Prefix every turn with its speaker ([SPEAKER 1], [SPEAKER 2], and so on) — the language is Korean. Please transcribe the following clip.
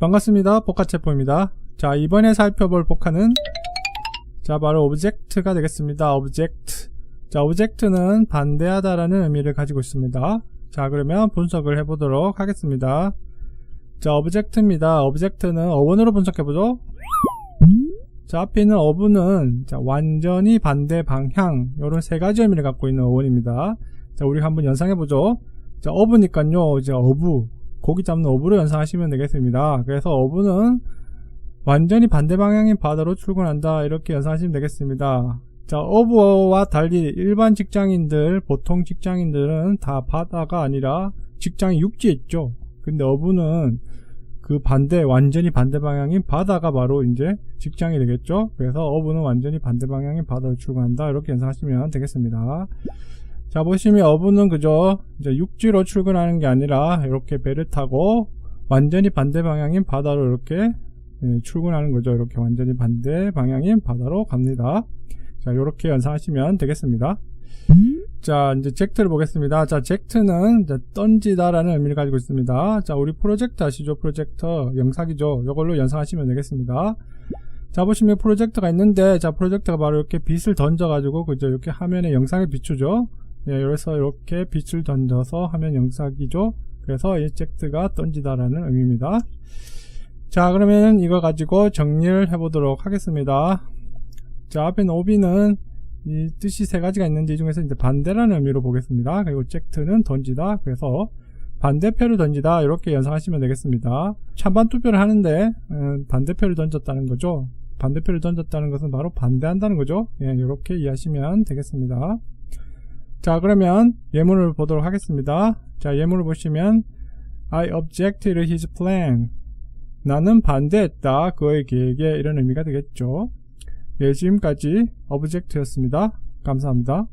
[SPEAKER 1] 반갑습니다. 복화체포입니다. 자, 이번에 살펴볼 복화는 자, 바로 오브젝트가 되겠습니다. 오브젝트. 자, 오브젝트는 반대하다라는 의미를 가지고 있습니다. 자, 그러면 분석을 해보도록 하겠습니다. 자, 오브젝트입니다. 오브젝트는 어원으로 분석해보죠. 자, 앞에 있는 어부는 자, 완전히 반대 방향 요런 세 가지 의미를 갖고 있는 어원입니다. 자, 우리 한번 연상해보죠. 자, 어부니까요. 이제 어부 고기 잡는 어부로 연상하시면 되겠습니다. 그래서 어부는 완전히 반대 방향인 바다로 출근한다 이렇게 연상하시면 되겠습니다. 자, 어부와 달리 일반 직장인들, 보통 직장인들은 다 바다가 아니라 직장이 육지에 있죠. 근데 어부는 그 반대, 완전히 반대 방향인 바다가 바로 이제 직장이 되겠죠. 그래서 어부는 완전히 반대 방향인 바다로 출근한다 이렇게 연상하시면 되겠습니다. 자 보시면 어부는 그저 이제 육지로 출근하는 게 아니라 이렇게 배를 타고 완전히 반대 방향인 바다로 이렇게 예, 출근하는 거죠. 이렇게 완전히 반대 방향인 바다로 갑니다. 자 이렇게 연상하시면 되겠습니다. 자 이제 젝트를 보겠습니다. 자 젝트는 이제 던지다 라는 의미를 가지고 있습니다. 자 우리 프로젝트 아시죠? 프로젝터 영상이죠. 이걸로 연상하시면 되겠습니다. 자 보시면 프로젝터가 있는데 자 프로젝터가 바로 이렇게 빛을 던져 가지고 그죠 이렇게 화면에 영상을 비추죠. 예, 그래서 이렇게 빛을 던져서 화면 영상이죠. 그래서 이 젝트가 던지다라는 의미입니다. 자, 그러면 이거 가지고 정리를 해보도록 하겠습니다. 자, 앞에 오비는 이 뜻이 세 가지가 있는데 이 중에서 이제 반대라는 의미로 보겠습니다. 그리고 젝트는 던지다. 그래서 반대표를 던지다. 이렇게 연상하시면 되겠습니다. 찬반 투표를 하는데 음, 반대표를 던졌다는 거죠. 반대표를 던졌다는 것은 바로 반대한다는 거죠. 예, 이렇게 이해하시면 되겠습니다. 자 그러면 예문을 보도록 하겠습니다. 자 예문을 보시면 I objected his plan. 나는 반대했다. 그의 계획에 이런 의미가 되겠죠. 예 지금까지 object였습니다. 감사합니다